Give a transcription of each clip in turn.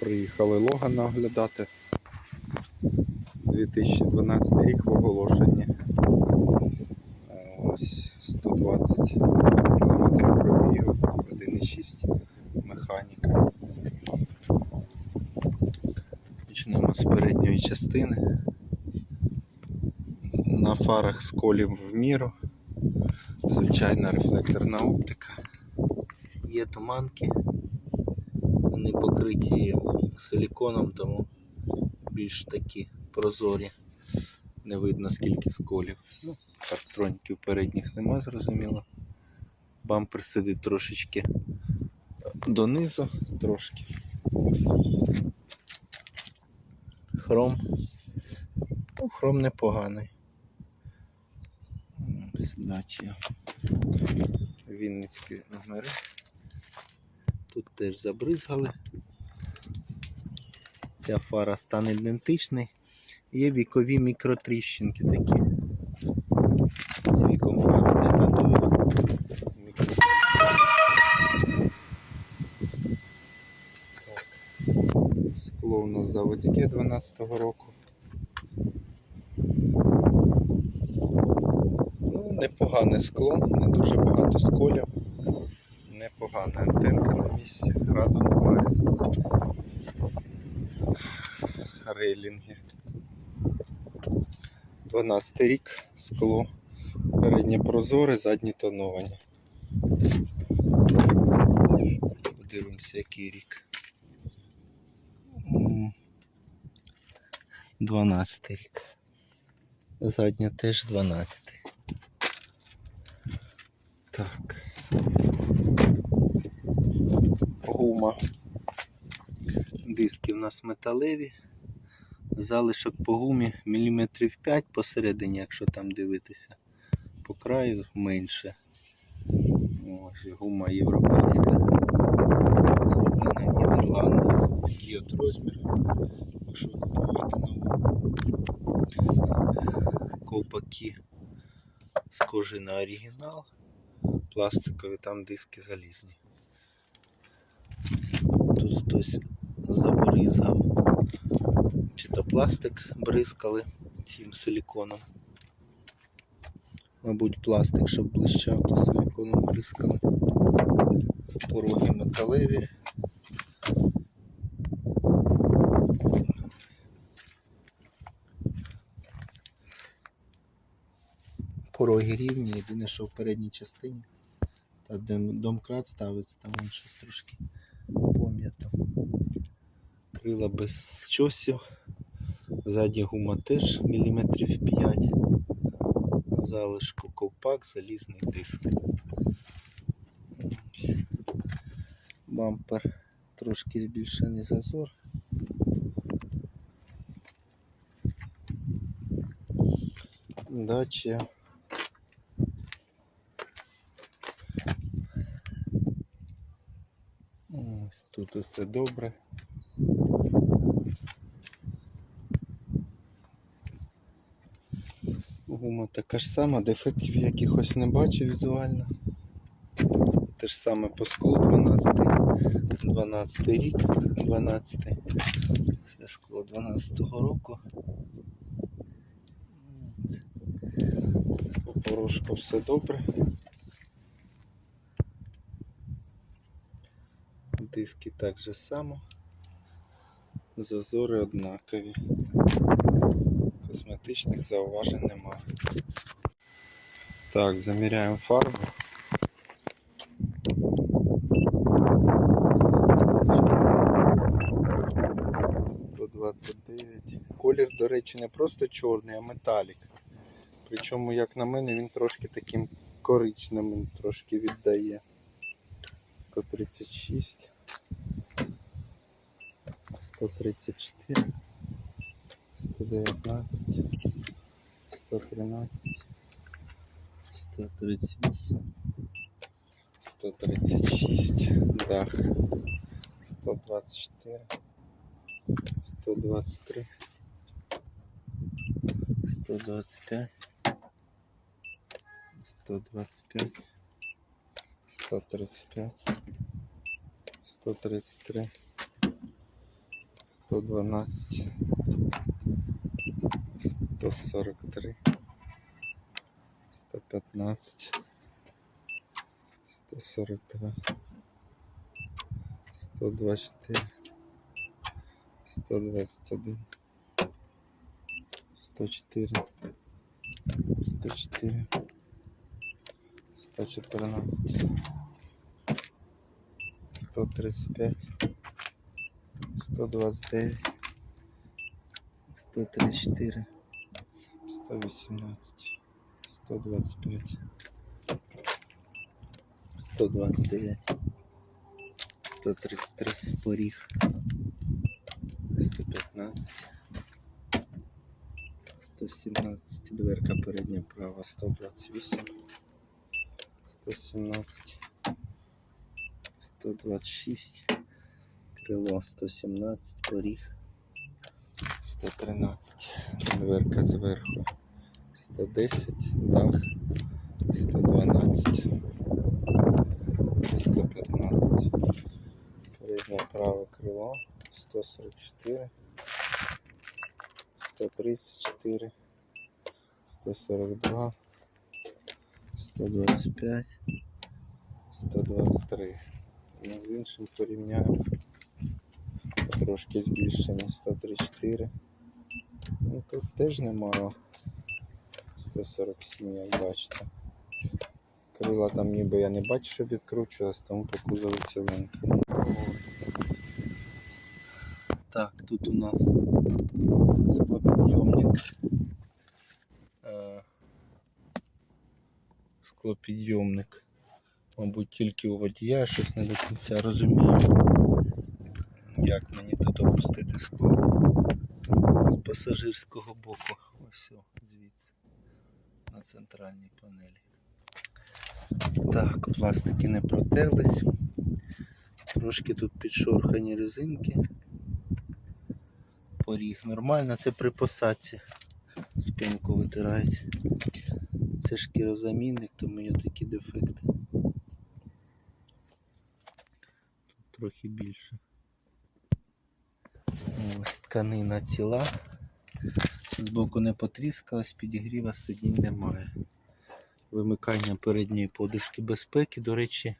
Приїхали Логана оглядати. 2012 рік в оголошенні. Е, Ось 120 км пробігу, 1,6 механіка. Почнемо з передньої частини. На фарах сколів в міру. Звичайна рефлекторна оптика. Є туманки. Вони покриті силіконом, тому більш такі прозорі. Не видно скільки сколів. Ну, парктроніків передніх нема, зрозуміло. Бампер сидить трошечки донизу, трошки. Хром. Ну, хром непоганий. Дача. Вінницькі номери. Тут теж забризгали. Ця фара стан ідентичний. Є вікові мікротріщинки такі. З віком фари деградує. Скло у нас заводське 12-го року. Ну, непогане скло, не дуже багато сколів. Непогана антенка на місці, раду немає. Рейлінги. 12 рік, скло. Переднє прозоре, задні тоновані. Подивимося, який рік. М, 12 рік. Задня теж 12. Так. Гума. Диски в нас металеві. Залишок по гумі міліметрів 5 посередині, якщо там дивитися. По краю менше. Ось гума європейська. Зроблена в Нідерландах. Такий от розмір. Купувати. Ковпаки схожі на оригінал. Пластикові, там диски залізні. Тут хтось забризгав. Чи то пластик бризкали цим силіконом. Мабуть, пластик, щоб блищав, то силіконом бризкали. Пороги металеві. Пороги рівні, єдине, що в передній частині. Та де домкрат ставиться, там щось трошки. Крила без чосів. Ззаді гума теж міліметрів 5. На залишку ковпак, залізний диск. Бампер трошки збільшений зазор. Дача. Ось тут усе добре. Гума така ж сама, дефектів якихось не бачу візуально. Те ж саме по склу 12, 12 рік, 12. Це скло 12-го року. По порошку все добре. Диски так же само. Зазори однакові. Косметичних зауважень немає. Так, заміряємо фарбу. 129. Колір, до речі, не просто чорний, а металік. Причому, як на мене, він трошки таким коричневим трошки віддає. 136. 134. 119, 113, 138, 136, дах, 124, 123, 125, 125, 135, 133, 112, 143, 115, 142, 124, 121, 104, 104, 114, 135, 129, 134, 118, 125, 129, 133 поріг, 115, 117, дверка передня права, 128, 117, 126, крило 117, поріг 113, дверка зверху 110, дах 112, 115, переднє праве крило 144, 134, 142, 125, 123. Ну, З іншим порівняю. Трошки збільшення 134. Ну тут теж немало. 147, як бачите. Крила там ніби я не бачу, що відкручувалась, тому по кузову ціленька. Так, тут у нас склопідйомник. Е, Склопідйомник. Мабуть, тільки у водія щось не до кінця розумію. Як мені тут опустити скло з пасажирського боку. Ось. На центральній панелі. Так, пластики не протерлись. Трошки тут підшорхані резинки. Поріг нормально, це при посадці. Спинку витирають. Це шкірозамінник, тому є такі дефекти. Тут трохи більше. Ось тканина ціла. Збоку не потріскалась, підігріва сидінь немає. Вимикання передньої подушки безпеки, до речі,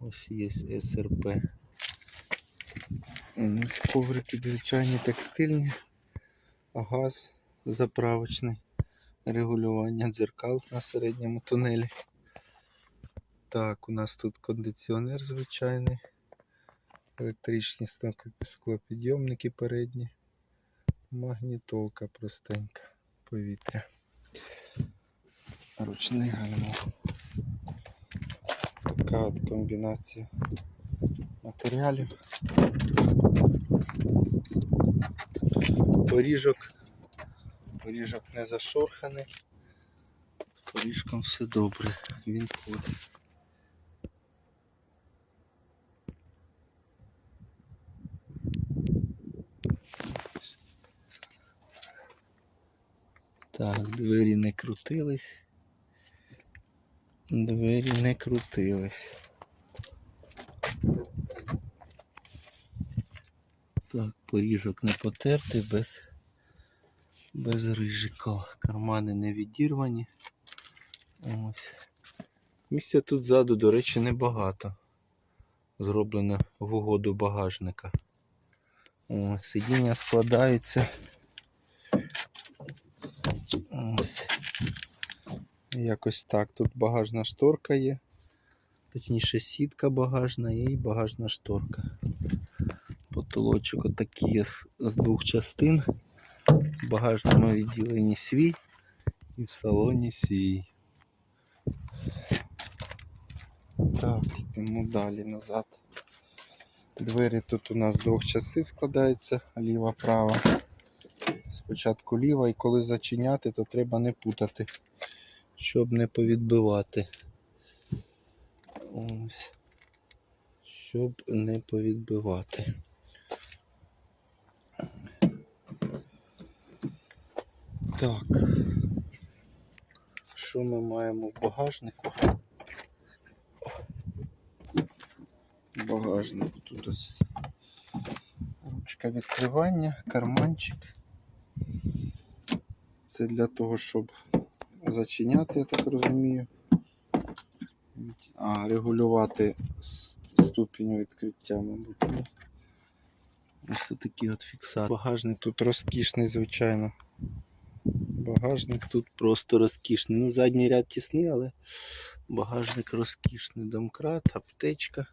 ось є СРП. Коврики звичайні текстильні, газ заправочний, регулювання дзеркал на середньому тунелі. Так, у нас тут кондиціонер звичайний, електричні склопідйомники передні, магнітолка простенька, повітря. Ручний гальмо. Така от комбінація матеріалів. Поріжок. Поріжок не зашорханий. Поріжком все добре. Він ходить. Так, двері не крутились. Двері не крутились. Так, поріжок не потертий, без, без рижика. Кармани не відірвані. Ось. Місця тут ззаду, до речі, небагато. Зроблено в угоду багажника. Ось, сидіння складаються. Ось. Якось так. Тут багажна шторка є. Точніше, сітка багажна і багажна шторка. Потолочок отакий з, двох частин. В багажному відділенні свій і в салоні свій. Так, йдемо далі назад. Двері тут у нас з двох частин складаються, ліва, права. Спочатку ліва і коли зачиняти, то треба не путати, щоб не повідбивати. Ось. Щоб не повідбивати. Так. Що ми маємо в багажнику? В багажнику тут ось ручка відкривання, карманчик. Це для того, щоб зачиняти, я так розумію. А, регулювати ступінь відкриття, мабуть. Ось такий от фіксатор. Багажник тут розкішний, звичайно. Багажник тут просто розкішний. Ну, задній ряд тісний, але багажник розкішний. Домкрат, аптечка.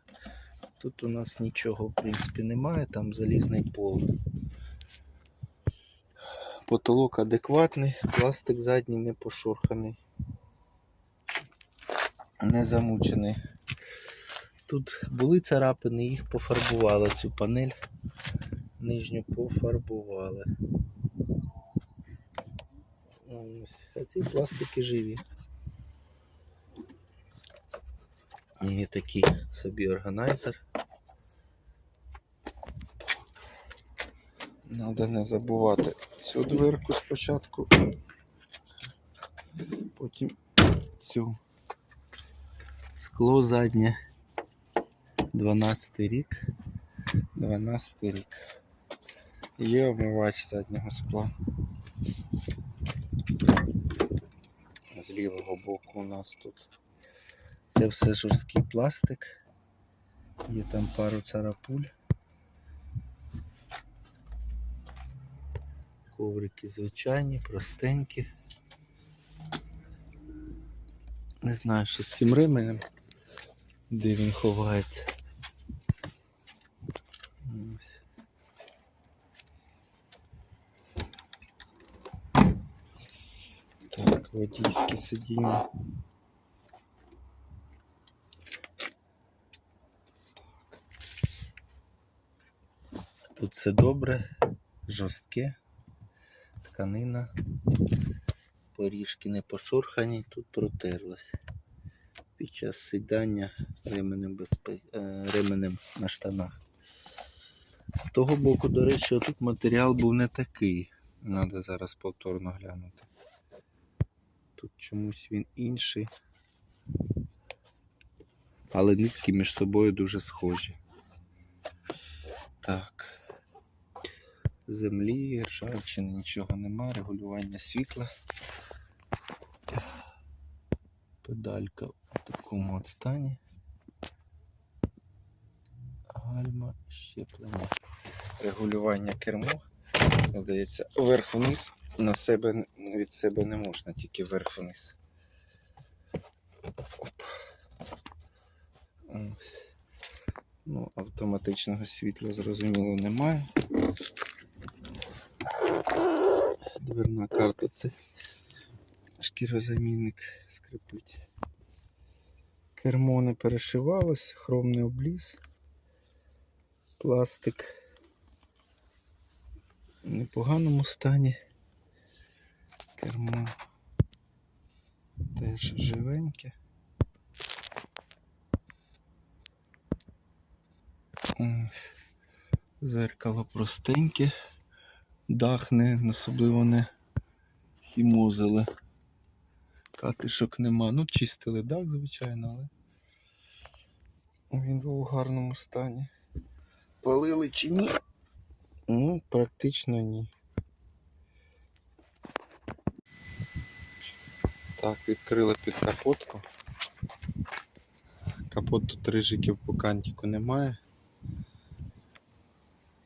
Тут у нас нічого, в принципі, немає, там залізний пол. Потолок адекватний, пластик задній не пошурханий. Не замучений. Тут були царапини, їх пофарбували цю панель. Нижню пофарбували. А ці пластики живі. І такий собі органайзер. Надо не забувати цю дверку спочатку, потім цю скло заднє. 12 рік. 12 рік. Є омивач заднього скла. З лівого боку у нас тут. Це все жорсткий пластик. Є там пару царапуль. Коврики звичайні, простенькі. Не знаю, що з цим ременем, де він ховається. Так, водійське сидіння. Тут все добре, жорстке, тканина, поріжки не пошурхані, тут протерлося. Під час сідання ременем, безпе... е, ременем на штанах. З того боку, до речі, тут матеріал був не такий. Треба зараз повторно глянути. Тут чомусь він інший. Але нитки між собою дуже схожі. Так. Землі, ржавчини, нічого нема, регулювання світла. Педалька в такому от стані. Гальма, щеплення. Регулювання кермо. Здається, вверх-вниз на себе від себе не можна, тільки вверх-вниз. Ну, автоматичного світла зрозуміло немає. Дверна карта це шкірозамінник скрипить. Кермо не перешивалось, хром не обліз. Пластик в непоганому стані. Кермо теж живеньке. Ось. Зеркало простеньке, дах не особливо не хімозили. Катишок нема. Ну, чистили дах, звичайно, але він був у гарному стані. Палили чи ні? Ну, практично ні. Так, відкрили під капотку. Капот тут рижиків по кантику немає.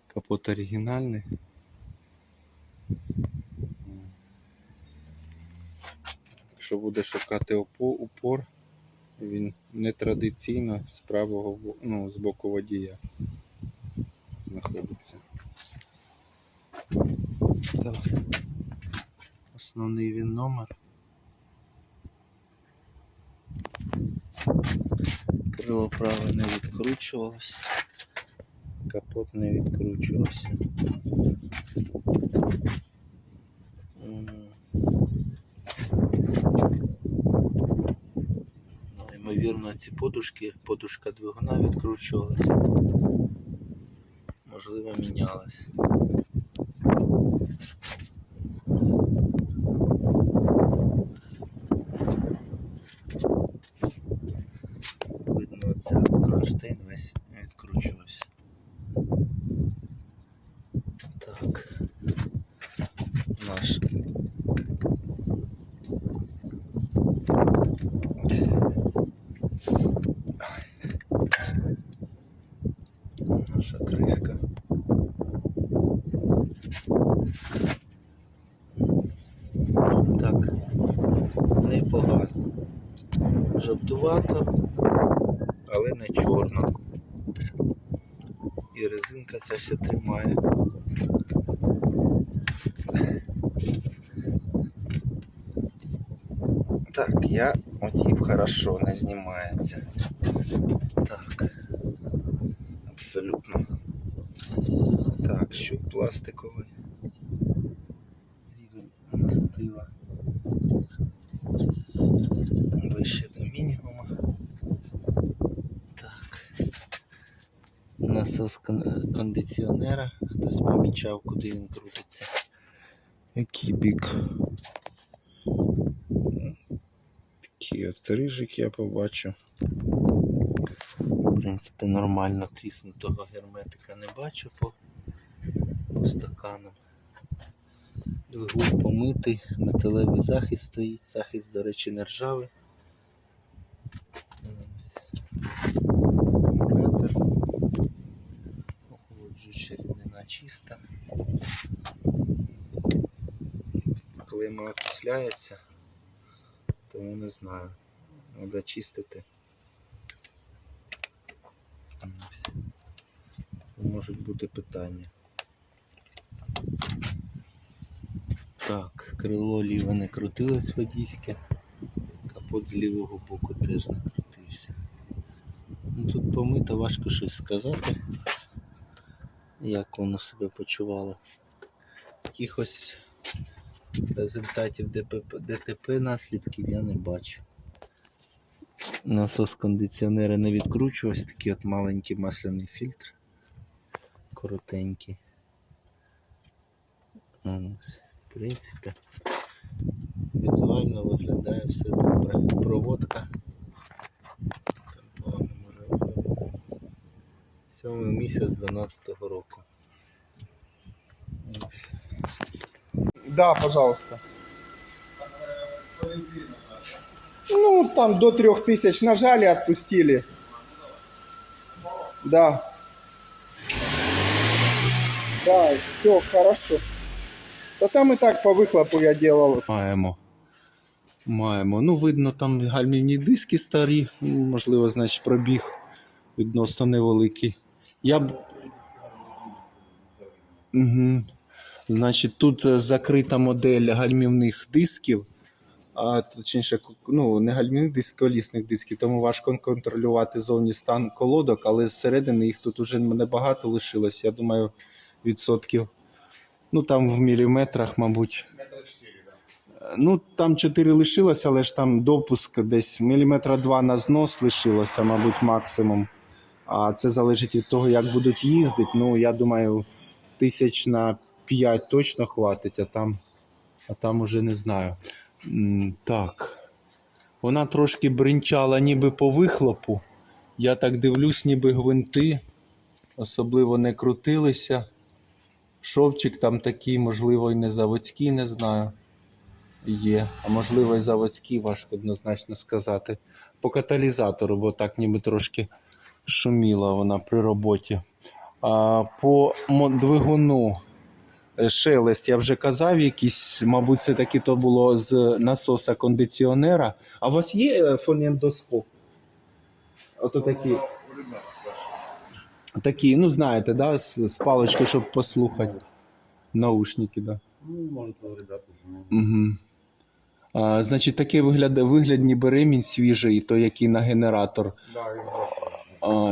Капот оригінальний. Якщо буде шукати упор, він нетрадиційно з правого ну, з боку водія знаходиться. Так. Основний він номер. Крило праве не відкручувалося. Капот не відкручувався. М. Ну, Ймовірно, ці подушки, подушка двигуна відкручувалася. Можливо, мінялась. Видно, оце кронштейн весь відкручувався. Так. Наш. Наша кришка. Так, непогано. Жовтувато, але не чорно. І резинка ця ще тримає. Так, я отіп хорошо не знімається. Так. Абсолютно. Так, щуп пластиковий. Кондиціонера. Хтось помічав, куди він крутиться. Який бік. Такий от рижик я побачу. В принципі, нормально тріснутого герметика не бачу по, по стаканам. Двигун помитий, металевий захист стоїть, захист, до речі, не ржавий. Чиста. Клейма окисляється, тому не знаю. Треба чистити. Можуть бути питання. Так, крило ліве не крутилось водійське, капот з лівого боку теж не крутився. Ну, тут помито, важко щось сказати, як воно себе почувало. Якихось результатів ДПП, ДТП наслідків я не бачу. Насос кондиціонера не відкручувався, такий от маленький масляний фільтр. Коротенький. Ось. В принципі, візуально виглядає все добре. Проводка. 7 місяць 12 року. Да, пожалуйста. Ну, там до 3000 нажали, отпустили. Да. Да, все, хорошо. Та там і так по вихлопу я делал. Маємо. Маємо. Ну, видно, там гальмівні диски старі, можливо, значить, пробіг відносно невеликий. Я б. Угу. Значить, тут е, закрита модель гальмівних дисків, а точніше, ну, не гальмівних дисків, колісних дисків, тому важко контролювати зовні стан колодок, але зсередини їх тут уже небагато лишилось. Я думаю, відсотків. Ну там в міліметрах, мабуть. Ну, там 4 лишилося, але ж там допуск десь міліметра 2 на знос лишилося, мабуть, максимум. А це залежить від того, як будуть їздити. Ну, я думаю, тисяч на 5 точно хватить, а там, а там уже не знаю. Так. Вона трошки бринчала ніби по вихлопу. Я так дивлюсь, ніби гвинти особливо не крутилися. Шовчик там такий, можливо, і не заводський, не знаю. Є, а можливо, і заводський, важко однозначно сказати. По каталізатору, бо так ніби трошки шуміла вона при роботі. А, по двигуну е, шелест, я вже казав, якийсь, мабуть, це таки то було з насоса кондиціонера. А у вас є е, фонендоскоп? Ото такі. Такі, ну знаєте, да, з, з паличкою, щоб послухати. Наушники, да. Ну, может, у. Угу. А, значить, такий вигляд, вигляд ніби ремінь свіжий, той, який на генератор, Да, а,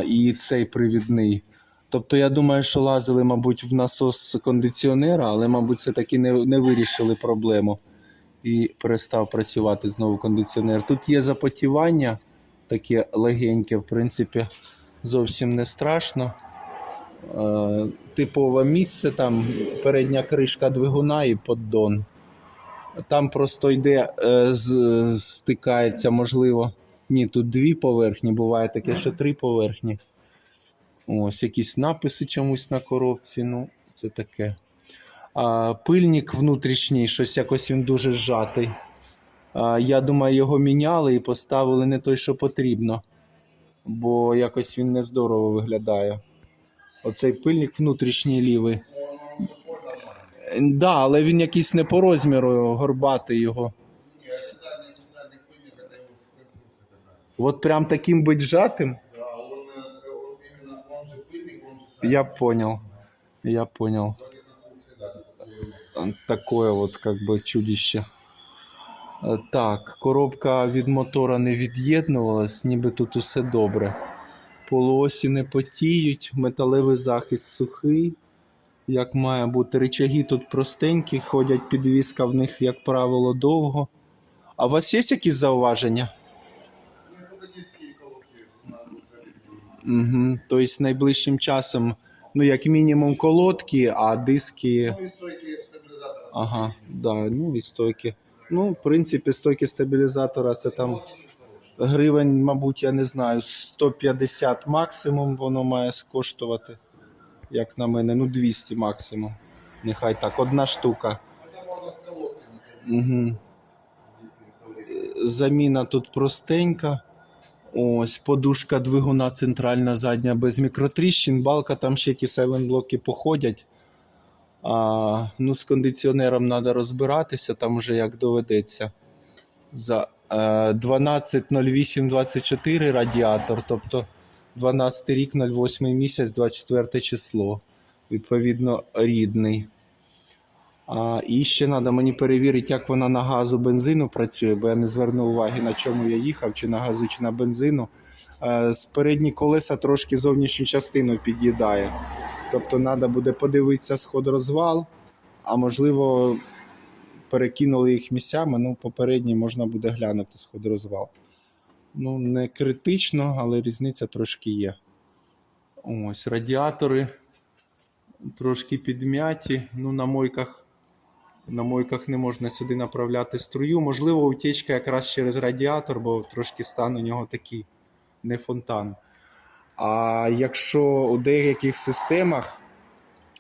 і цей привідний. Тобто я думаю, що лазили, мабуть, в насос кондиціонера, але, мабуть, все-таки не, не вирішили проблему. І перестав працювати знову кондиціонер. Тут є запотівання, таке легеньке, в принципі, зовсім не страшно. Типове місце, там передня кришка двигуна і поддон. Там просто йде, е, стикається, можливо. Ні, тут дві поверхні, буває таке, що три поверхні. Ось якісь написи чомусь на коробці. Ну, це таке. А, пильник внутрішній, щось якось він дуже зжатий. А, я думаю, його міняли і поставили не той, що потрібно. Бо якось він нездорово виглядає. Оцей пильник внутрішній лівий. Да, але він якийсь не по розміру, горбатий його. такая. От прям таким быть сжатим. Да, он, э, он именно, он же пыльник, он же сальник. Я понял. Я понял. В этой конструкции, да, такой, Такое от как би чудище. Е, Так, коробка від мотора не від'єднувалась, ніби тут усе добре. Полуосі не потіють, металевий захист сухий, як має бути. Речаги тут простенькі, ходять підвіска в них, як правило, довго. А у вас є якісь зауваження? Угу. Тобто найближчим часом, ну, як мінімум, колодки, а диски. Ну и стойки стабилизатора. Ага, да, ну і стойки. Ну, в принципі, стойки стабілізатора це там гривень, мабуть, я не знаю, 150 максимум воно має коштувати. Як на мене, ну 200 максимум. Нехай так, одна штука. Угу. Заміна тут простенька. Ось, подушка двигуна центральна задня без мікротріщин, балка, там ще ті сайлент-блоки походять. А, ну, з кондиціонером треба розбиратися, там вже як доведеться. За е, 12.08.24 радіатор, тобто 12 рік, 08 місяць, 24 число. Відповідно, рідний. А, і ще треба мені перевірити, як вона на газу бензину працює, бо я не звернув уваги, на чому я їхав, чи на газу, чи на бензину. Е, з передні колеса трошки зовнішню частину під'їдає. Тобто треба буде подивитися сход-розвал, а можливо, перекинули їх місцями. Ну, попередній можна буде глянути сход-розвал. Ну, не критично, але різниця трошки є. Ось радіатори трошки підм'яті. Ну, на мойках на мойках не можна сюди направляти струю. Можливо, утечка якраз через радіатор, бо трошки стан у нього такий, не фонтан. А якщо у деяких системах,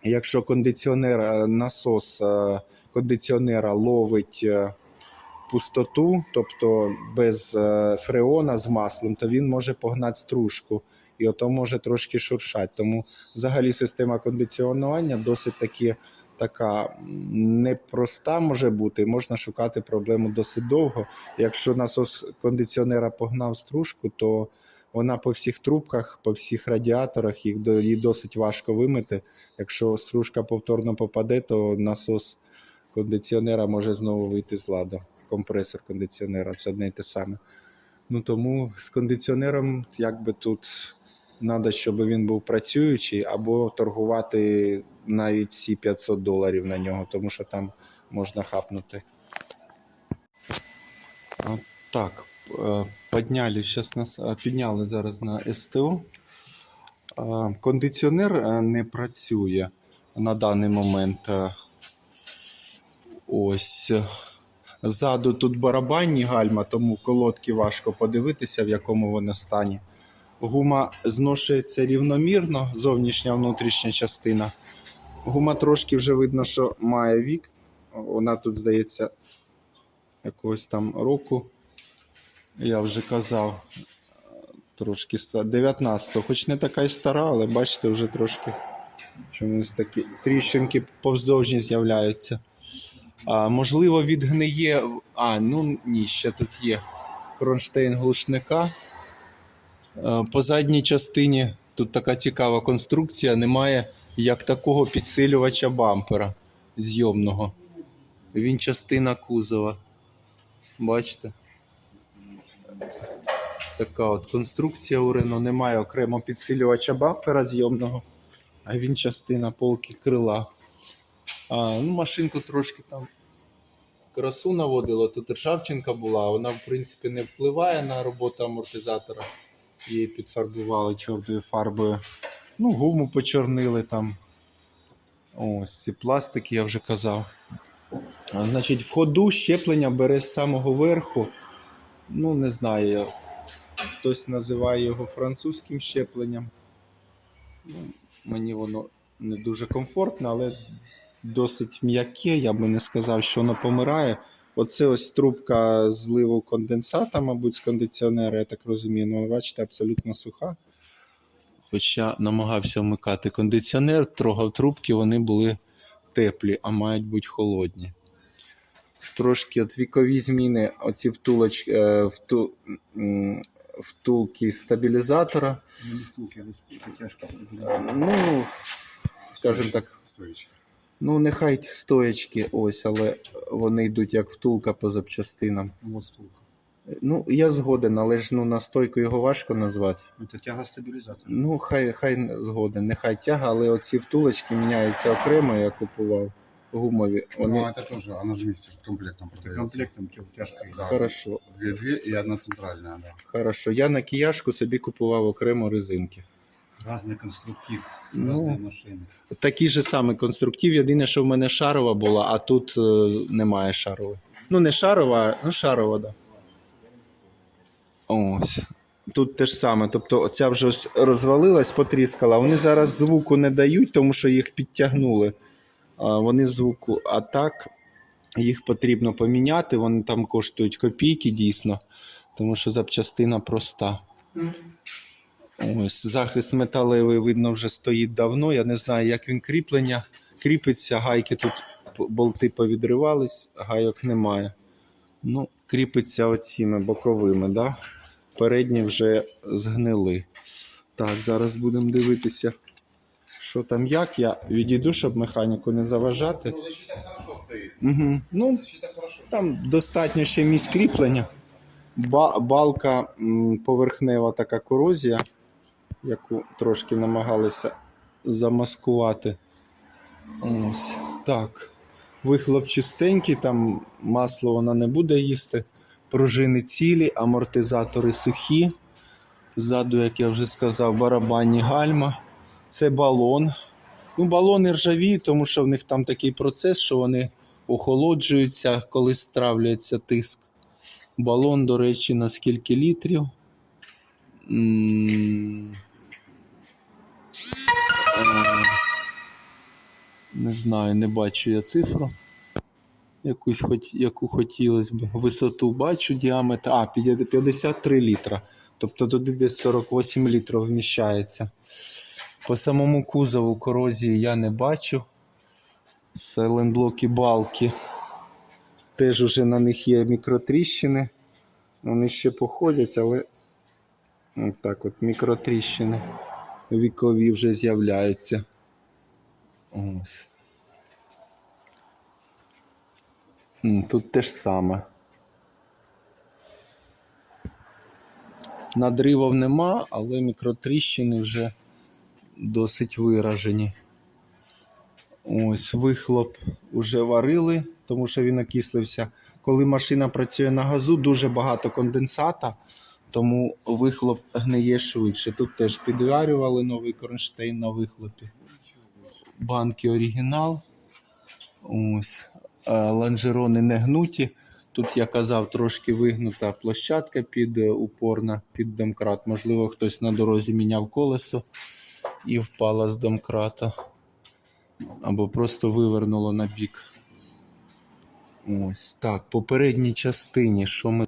якщо кондиціонер, е, насос е, кондиціонера ловить е, пустоту, тобто без фреона з маслом, то він може погнати стружку. І ото може трошки шуршати. Тому взагалі система кондиціонування досить таки така непроста може бути. Можна шукати проблему досить довго. Якщо насос кондиціонера погнав стружку, то вона по всіх трубках, по всіх радіаторах, їх її досить важко вимити. Якщо стружка повторно попаде, то насос кондиціонера може знову вийти з ладу. Компресор кондиціонера це одне й те саме. Ну тому з кондиціонером, якби тут треба, щоб він був працюючий, або торгувати навіть всі 500 доларів на нього, тому що там можна хапнути. Так, е, підняли, щас нас, е, підняли зараз на СТО. Кондиціонер е, не працює на даний момент. Ось. Ззаду тут барабанні гальма, тому колодки важко подивитися, в якому вони стані. Гума зношується рівномірно, зовнішня внутрішня частина. Гума трошки вже видно, що має вік. Вона тут, здається, якогось там року. Я вже казав, трошки ста- 19-го, хоч не така й стара, але бачите, вже трошки чомусь такі тріщинки повздовжні з'являються. А, можливо, відгниє. А, ну ні, ще тут є кронштейн глушника. Е, По задній частині тут така цікава конструкція, немає як такого підсилювача бампера зйомного. Він частина кузова. Бачите? Така от конструкція у Рено. Немає окремо підсилювача бампера зйомного, а він частина полки крила. А, ну, машинку трошки там красу наводила. Тут ржавчинка була, вона, в принципі, не впливає на роботу амортизатора. Її підфарбували чорною фарбою. Ну, гуму почорнили там. Ось ці пластики, я вже казав. А, значить, в ходу щеплення бере з самого верху. Ну, не знаю, хтось називає його французьким щепленням. Ну, мені воно не дуже комфортно, але досить м'яке, я би не сказав, що воно помирає. Оце ось трубка зливу конденсата, мабуть, з кондиціонера, я так розумію. Ну, бачите, абсолютно суха. Хоча намагався вмикати кондиціонер, трогав трубки, вони були теплі, а мають бути холодні. Трошки от вікові зміни, оці втулоч, е, вту, втулки стабілізатора. Е, Ну, скажімо так, Стоїчки. ну нехай ті стоячки ось, але вони йдуть як втулка по запчастинам. Вот стулка. Ну, я згоден, але ж ну, на стойку його важко назвати. Это тяга стабилизатора. Ну, хай, хай згоден, нехай тяга, але оці втулочки міняються окремо, я купував гумові. Ну, Вони это тоже, оно же вместе комплектом Это продается. комплектом тяг- тяжка. Да. хорошо. Две-две и одна центральная, да. Хорошо. Я на кияшку собі купував окремо резинки. Разный конструктив, Ну. разные машины. Такий же самий конструктив. Єдине, що в мене шарова була, а тут е, немає шарової. Ну, не шарова, а ну шарова, да. Ось. Тут те ж саме. Тобто, оця вже ось розвалилась, потріскала. Вони зараз звуку не дають, тому що їх підтягнули. А, Вони звуку. А так їх потрібно поміняти. Вони там коштують копійки дійсно, тому що запчастина проста. Ось захист металевий, видно, вже стоїть давно. Я не знаю, як він кріплення. Кріпиться, гайки тут болти повідривались, гайок немає. Ну, кріпиться оціми боковими, да? передні вже згнили. Так, зараз будемо дивитися, що там як. Я відійду, щоб механіку не заважати. Ну, защита хорошо стоит. Угу. Ну, Защита хорошо. там достатньо ще місць кріплення. Ба- балка поверхнева така корозія, яку трошки намагалися замаскувати. Ось так. Вихлоп чистенький, там масло вона не буде їсти. Пружини цілі, амортизатори сухі. Ззаду, як я вже сказав, барабанні гальма. Це балон. Ну, балони ржаві, тому що в них там такий процес, що вони охолоджуються, коли стравлюється тиск. Балон, до речі, на скільки літрів? М, е, Не знаю, не бачу я цифру. Якусь, хоч, яку хотілося б. Висоту бачу, діаметр. А, 53 літра. Тобто туди десь 48 літрів вміщається. По самому кузову корозії я не бачу. Селенблоки балки. Теж уже на них є мікротріщини. Вони ще походять, але от так от мікротріщини вікові вже з'являються. Ось. Тут те ж саме. Надривів нема, але мікротріщини вже досить виражені. Ось вихлоп уже варили, тому що він окислився. Коли машина працює на газу, дуже багато конденсата, тому вихлоп гниє швидше. Тут теж підварювали новий кронштейн на вихлопі. Банки оригінал. Ось. Лонжерони не гнуті. Тут я казав, трошки вигнута площадка під е, упорна, під домкрат. Можливо, хтось на дорозі міняв колесо і впала з домкрата. Або просто вивернуло на бік. Ось так. По передній частині, що ми